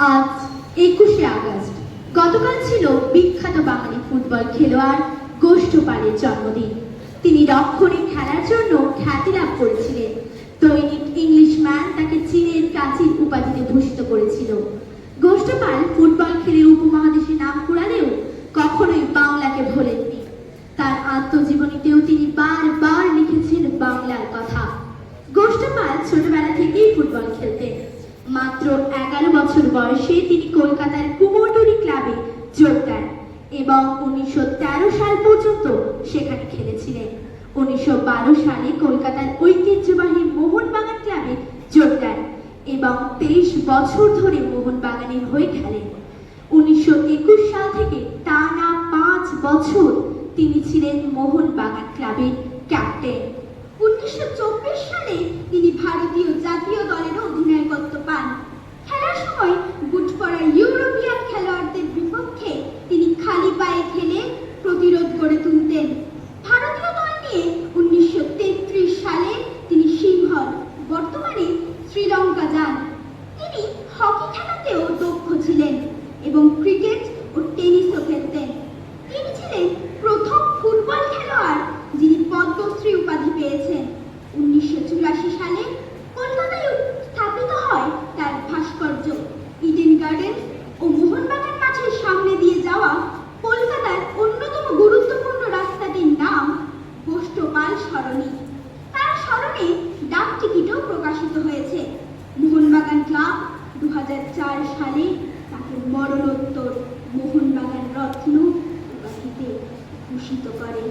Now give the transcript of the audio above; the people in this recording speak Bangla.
আজ একুশে আগস্ট। গতকাল ছিল বিখ্যাত বাঙালি ফুটবল খেলোয়াড় গোষ্ঠপালের জন্মদিন। তিনি রক্ষণে খেলার জন্য খ্যাতি লাভ করেছিলেন। দৈনিক ইংলিশ ম্যান তাকে চীনের প্রাচীন উপাধিতে ভূষিত করেছিল। মাত্র এগারো বছর বয়সে তিনি কলকাতার কুমোরটুলি ক্লাবে যোগ দেন এবং উনিশশো তেরো সাল পর্যন্ত সেখানে খেলেছিলেন। উনিশশো বারো সালে কলকাতার ঐতিহ্যবাহী মোহনবাগান ক্লাবে যোগ দেন এবং তেইশ বছর ধরে মোহনবাগানের হয়ে খেলেন। উনিশশো একুশ সাল থেকে টানা পাঁচ বছর তিনি ছিলেন মোহনবাগান ক্লাবের ক্যাপ্টেন। উনিশশো চব্বিশ সালে তিনি ভারতীয় পরা ইউরোপিয়ান খেলোয়াড়দের বিপক্ষে তিনি খালি পায়ে খেলে প্রতিরোধ গড়ে তুলতেন। ভারতীয় দল নিয়ে উনিশশো তেত্রিশ সালে তিনি সিংহল বর্তমানে শ্রীলঙ্কা যান। তিনি হকি খেলাতেও দক্ষ ছিলেন এবং ক্রিকেট সরণি তার স্মরণে ডাক টিকিটও প্রকাশিত হয়েছে। মোহনবাগান ক্লাব দু হাজার চার সালে তাকে মরণোত্তর মোহনবাগান রত্ন উপাধিতে ভূষিত করে।